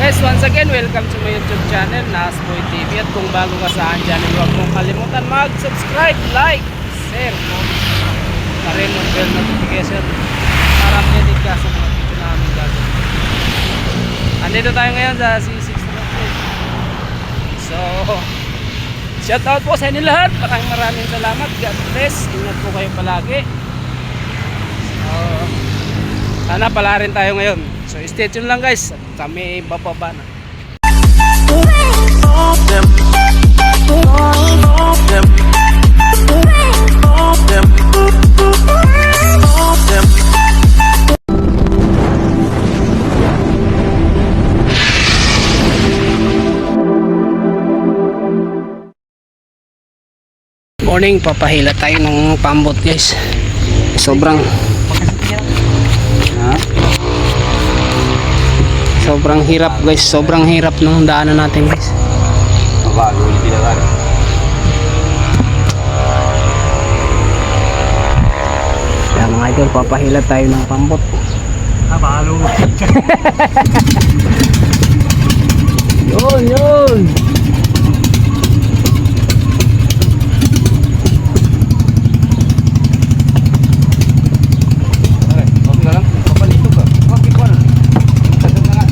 guys, once again, welcome to my YouTube channel, Nasboy TV. At kung bago ka sa akin channel, huwag mong kalimutan mag-subscribe, like, share. Na rin ang bell notification para updated ka sa mga video namin gagawin. Andito tayo ngayon sa C6 Road. So, shout out po sa inyo lahat. Maraming maraming salamat. God bless. Ingat po kayo palagi. So, sana pala rin tayo ngayon. So, stay tuned lang guys. Kami bababa na. Morning, papahila tayo ng pambot guys. Sobrang Sobrang hirap guys, sobrang hirap ng daanan natin guys. Bago yung tinagan. Kaya mga idol, papahila tayo ng pambot. Ah, balo. Yun, yun! Okay, okay ka lang. Papalito ka. Okay ko na. Tagal na nga.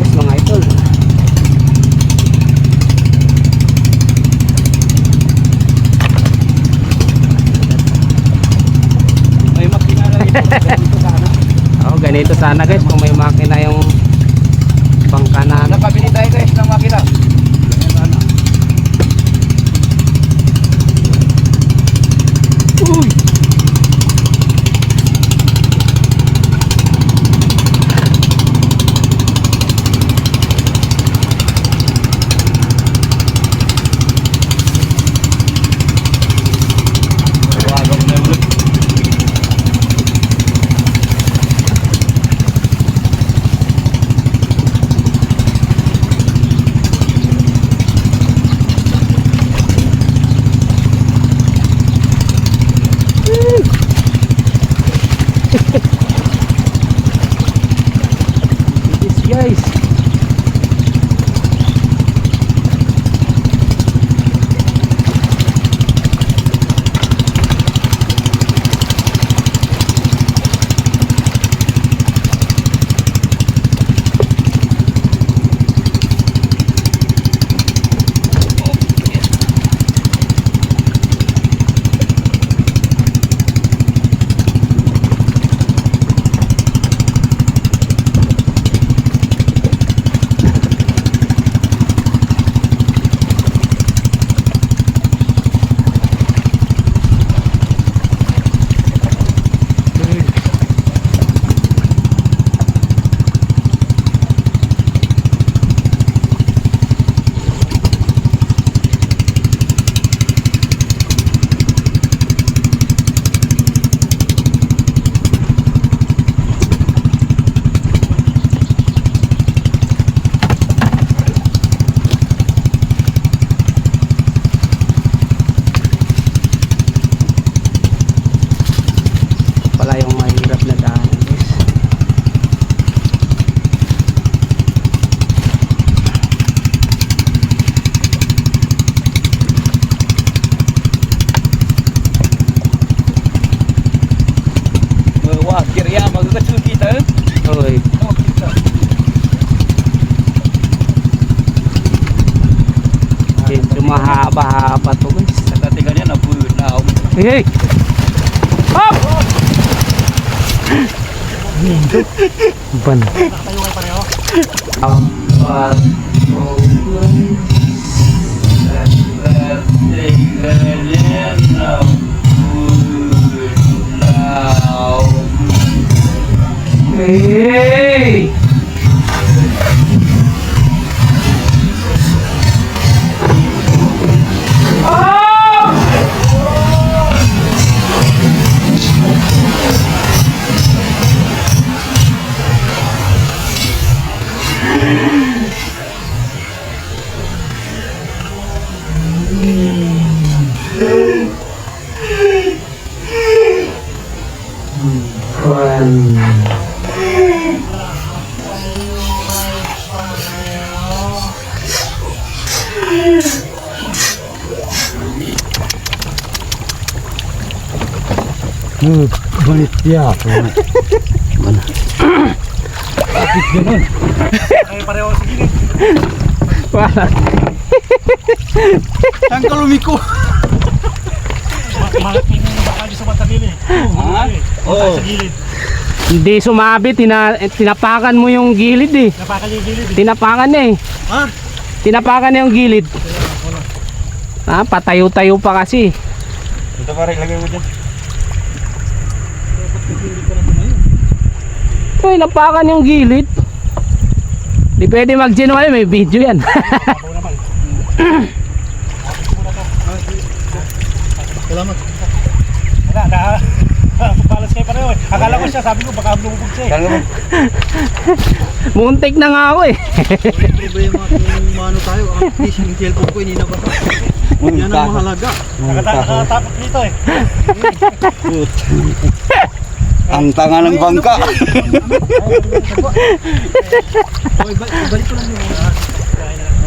Yes mga idol. May makina na rin. Ganito sana. Ganito sana guys kung may makina yung na ako. Hey! hey! Hop! Ban. Apat. Hmm, banit ya. Mana? Kapit ganun. Ay, pareho gilid. Wala. Saan ka lumiko? Malaking baka sa matalili. Ha? Oo. Sa. Hindi sumabi, tina, eh, tinapakan mo yung gilid eh. Napakan yung gilid. Tinapakan eh. Ha? Tinapakan yung gilid. Ah, patayo-tayo pa kasi. Ito pare, lagay mo dyan. Uy, napakan yung gilid. Di pwede mag-genuine, may video yan. Salamat. Na. Palas kayo pareho eh. Akala ko siya, sabi ko baka lumubog siya eh. Muntik na nga ako eh. problema kung maano tayo, at least yung cellphone ko hindi na basta. Yan ang mahalaga. Nakata- Nakatapot dito eh. Ang tanga ng bangka. Okay, ba- ibalik ko lang yung mga.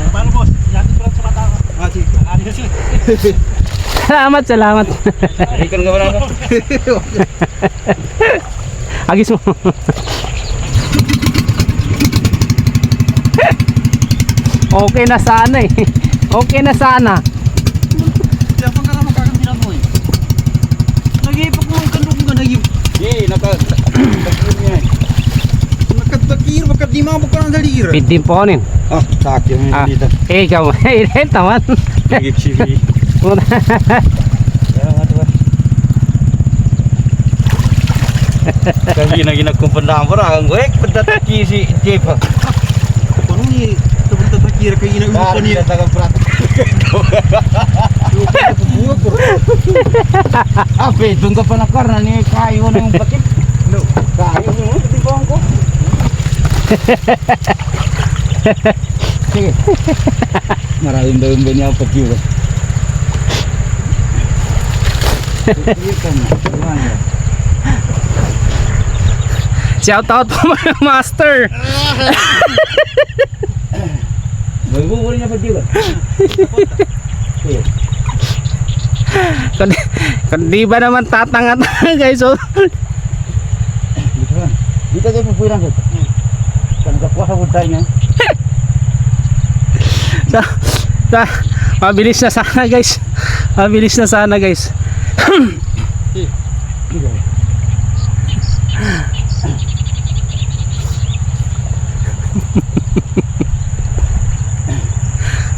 Paano boss? Yatin ko lang sa mata. Ah, sige. Salamat, salamat. Ikon ka ba? Agis mo. okay na sana eh. Okay na sana. Kaya pang karama kakambilan mo eh. Nag-iipag mo ang kandong ka nag Eh, naka... Nakadakir, baka di mabok ka ng dalir. Pidim po nin. Ah, sakit yung Ah, dito. eh, ikaw. Eh, eh, taman. Gigit sige. Kaya nga diba? Kasi ginag kumpandaan mo ra ang gwek padataki si Jeff. Paano ni tabang tatakir kayo inaupo Ah, niya. tagang prat. Buwag ko. Ape, doon ka pa nakarna ni kayo ng bakit. No. Kayo mo, di ba ko? Sige. Maraming daw yung ganyan pa. Kumanya. Shout out po mga master. Mo niya pa kiyo. Kundi, kundi ba naman tatanga-tanga guys. So, Dito kan. Dito kayo pupuiran ko. Kan kakuha ko tayo niya. sa, sa, mabilis na sana guys. Mabilis na sana guys.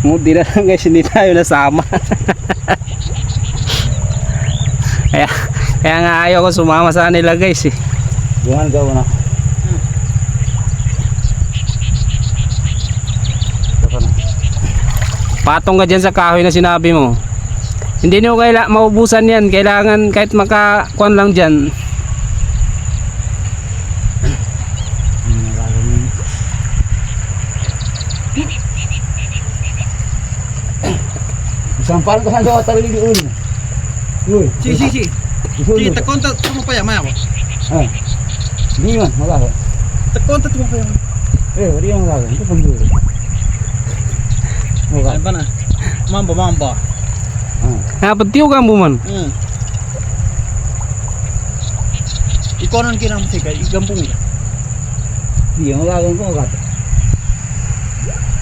Mudi na lang guys, hindi tayo nasama. kaya, kaya nga ayaw ko sumama sa kanila guys eh. Jangan kau na. Saka na. Patong ka dyan sa kahoy na sinabi mo. Hindi nyo kaila maubusan yan. Kailangan kahit makakuan lang dyan. Sampal ko sa daw tali di un. Uy, Si, si, si. Si, takonta, tumapaya, maya ko. Ah. Di man, wala ko. Takonta, tumapaya. Eh, wala yang wala. Ito pang duro. Wala. Ano ba na? Mamba, mamba. Ah. Ha, patiyo ka mo man. Hmm. Ikaw nang kinang sige, igambong ka. Di wala ko wala.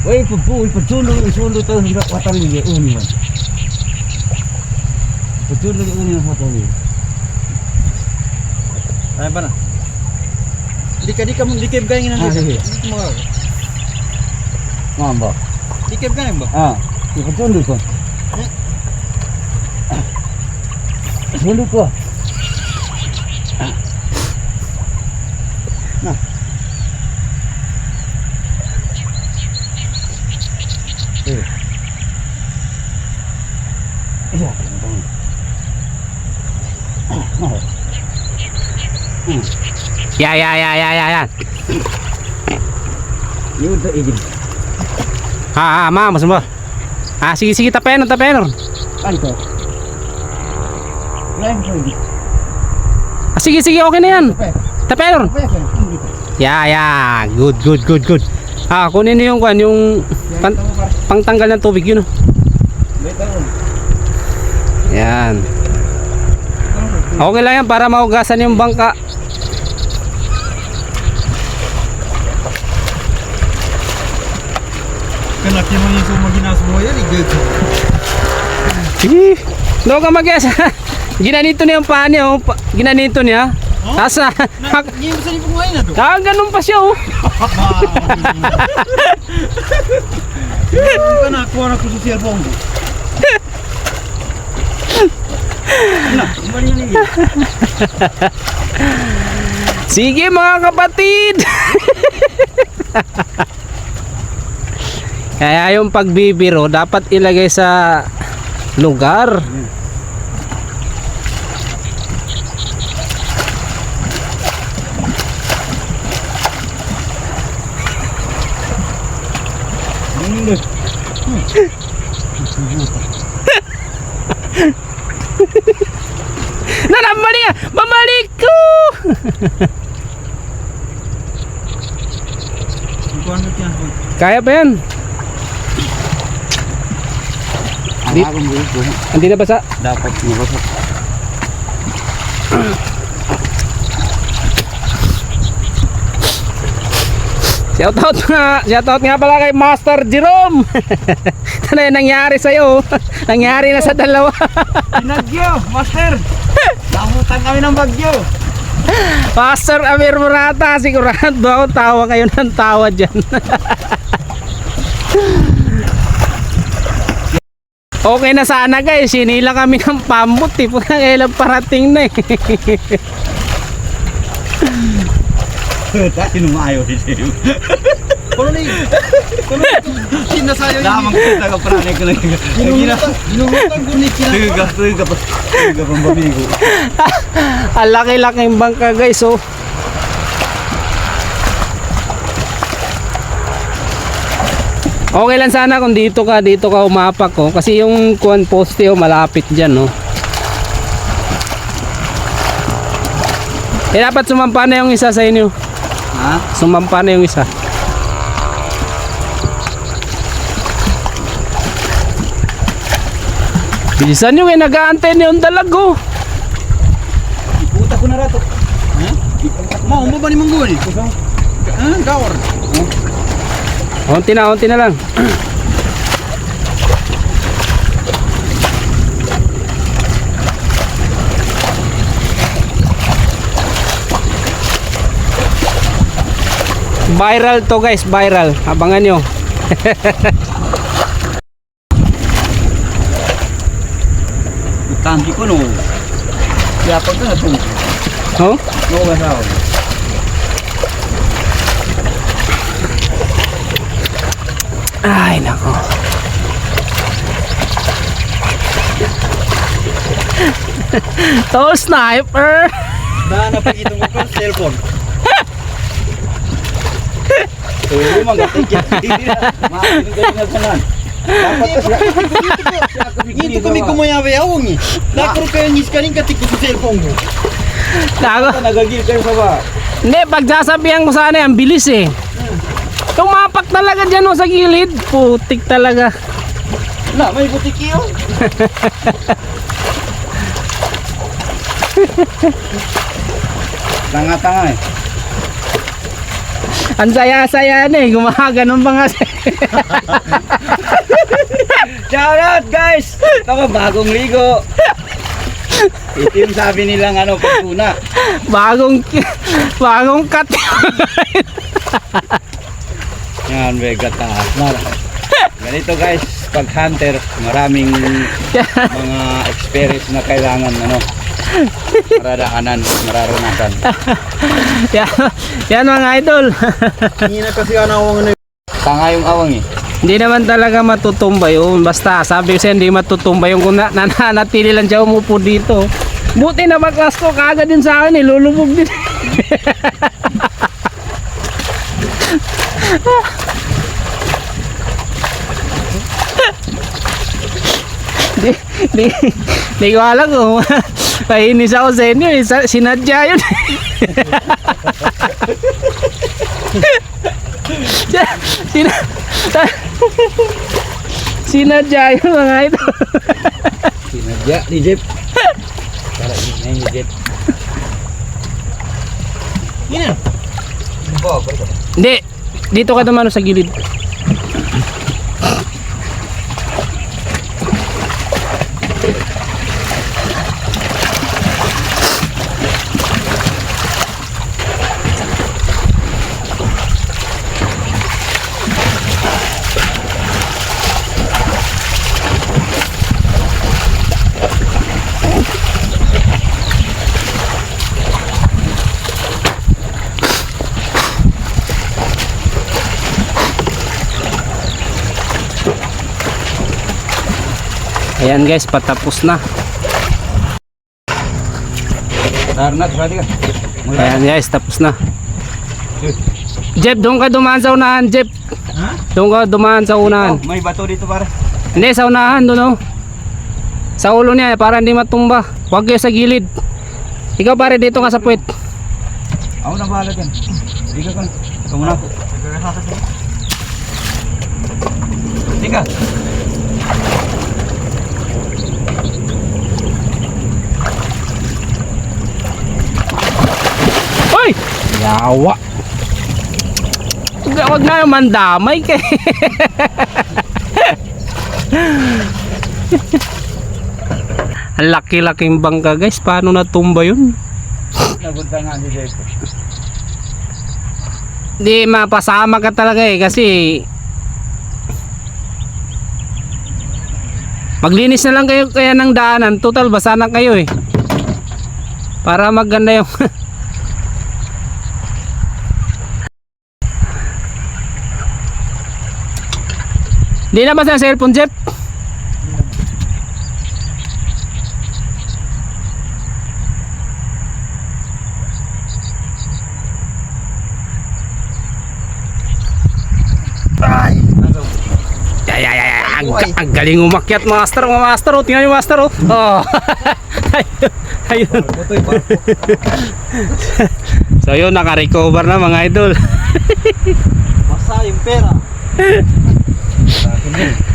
Wei, pupu, pasulo, isulo to hingga watali di un man. Pasulo di un yang watali. Ano ba na? Di ka, di ka, di ka gayangin Ah, ng sige. Di ka magawa. Ngamba. Di ka gayang ba? Ah, di pasulo ko. Pasulo ko. Nah. Eh. Iya, tentang. Oh. Ya, ya, ya, ya, ya, ya. Yun to igin. Ha, ha, ma, mas mo. Ah, sige, sige, tapenon, tapenon. Ano to? Lain ko igin. Ah, sige, sige, okay na yan. Pe, Tapenon. Ya, ya. Good, good, good, good. Ah, kunin niyo yung kwan, yung pan, pangtanggal ng tubig yun. oh. Yan. Okay lang yan para mahugasan yung bangka. Kanak naman yung sumaginas mo yan, igag. Eh, Daw ka mag-guess. Ginanito niya yung paa niya. Oh. Pa- Ginanito niya. Na, Hindi mo sa niyo ngayon na to. ah, ganun pa siya oh. Ka na, kuha na ko sa cellphone ko. Yan eh. Sige mga kapatid. Kaya yung pagbibiro dapat ilagay sa lugar. Nanambali ka! Babalik ko! Kaya pa yan. Ang Di-. Hindi na basa. Dapat nabasa. Shoutout nga, shoutout nga pala kay Master Jerome. ano yung nangyari sa'yo? nangyari na sa dalawa. Pinagyo, master! Namutan kami ng bagyo! Master Amir Murata, sigurado ako tawa kayo ng tawa dyan. Okay na sana guys, sinila kami ng pambot eh. Pagka kailan parating na eh. Numayo din Kuno na yun. Kuno na ito. Sinasayo yun. Damang kita ka pranay ko na yun. Hinulutan. Hinulutan ko ni Kina. Tuga, tuga pa. Tuga pang babigo. Ang laki-laking bangka guys oh. Okay lang sana kung dito ka, dito ka umapak ko. Kasi yung kuan poste oh, malapit dyan oh. Eh dapat sumampa na yung isa sa inyo. Ha? Sumampa na yung isa. Bilisan nyo eh, nag-aantay na yung dalago. Puta ko na rato. Mau mo ba ni manggo ni? Ah, gawar. Unti na, unti na lang. Viral to guys, viral. Abangan nyo. Tanti ko no. Yapag ka na to. Oh? No ka sa ako. Ay, nako. to sniper. Na napagitong ko pa cellphone. Oo, magating yan. Makinig na sanan. Dapat ka siya. Ito kami kumayawe awong eh. Kayo ngis kanin katik ko sa cellphone ko. Nako. Nagagil kayo sa ba? Hindi, pagsasabihan ko sana ang bilis eh. Tumapak talaga dyan oh, sa gilid. Putik talaga. Na, may butiki yun. Tanga-tanga eh. Ang saya-saya na eh. Gumaganon pa nga siya. Shout out guys! Ako bagong ligo. Ito yung sabi nilang ano, pagtuna. bagong, bagong cut. Yan, mega taas. Mar- Ganito guys, pag hunter, maraming mga experience na kailangan ano, maradaanan, mararanasan. yan, yan mga idol. Hindi na kasi ano awang na Tanga yung awang eh. hindi naman talaga matutumba yun. Basta sabi ko siya hindi matutumba yung kung na, nananatili lang siya umupo dito. Buti na baklas ko kagad din sa akin eh. Lulubog din. Di, di, di ko alam kung Pahinis ako sa inyo eh. Sa- Sinadya yun. Sina, sinadya yun mga ito. Sinadya ni Jeep. Para ini Jeep. Yan. Oh, balik. Hindi. Dito ka dumano sa gilid. Ayan guys, patapos na. Ayan guys, tapos na. Jeff, doon ka dumaan sa unahan, Jeff. Ha? Doon ka dumaan sa unahan. Oh, may bato dito para. Hindi, sa unahan doon oh. Sa ulo niya, para hindi matumba. Huwag kayo sa gilid. Ikaw pare, dito ka sa puwet. Ako na bahala dyan. Hindi ka kan. Ikaw muna ako. Tika. Hoy! Yawa! Huwag na yung mandamay kay. Ang laki-laking bangka guys. Paano natumba yun? Napunta nga si Jeff. Di mapasama ka talaga eh kasi Maglinis na lang kayo kaya ng daanan. Total basa na kayo eh. Para maganda yung Di na ba sa cellphone, Jeff? Ay, ay, ay, ay, ang, ang galing umakyat master, mga master, oh. tingnan yung master, oh. oh. ayun, ayun. So yun, naka-recover na mga idol. Basta yung pera. Tak.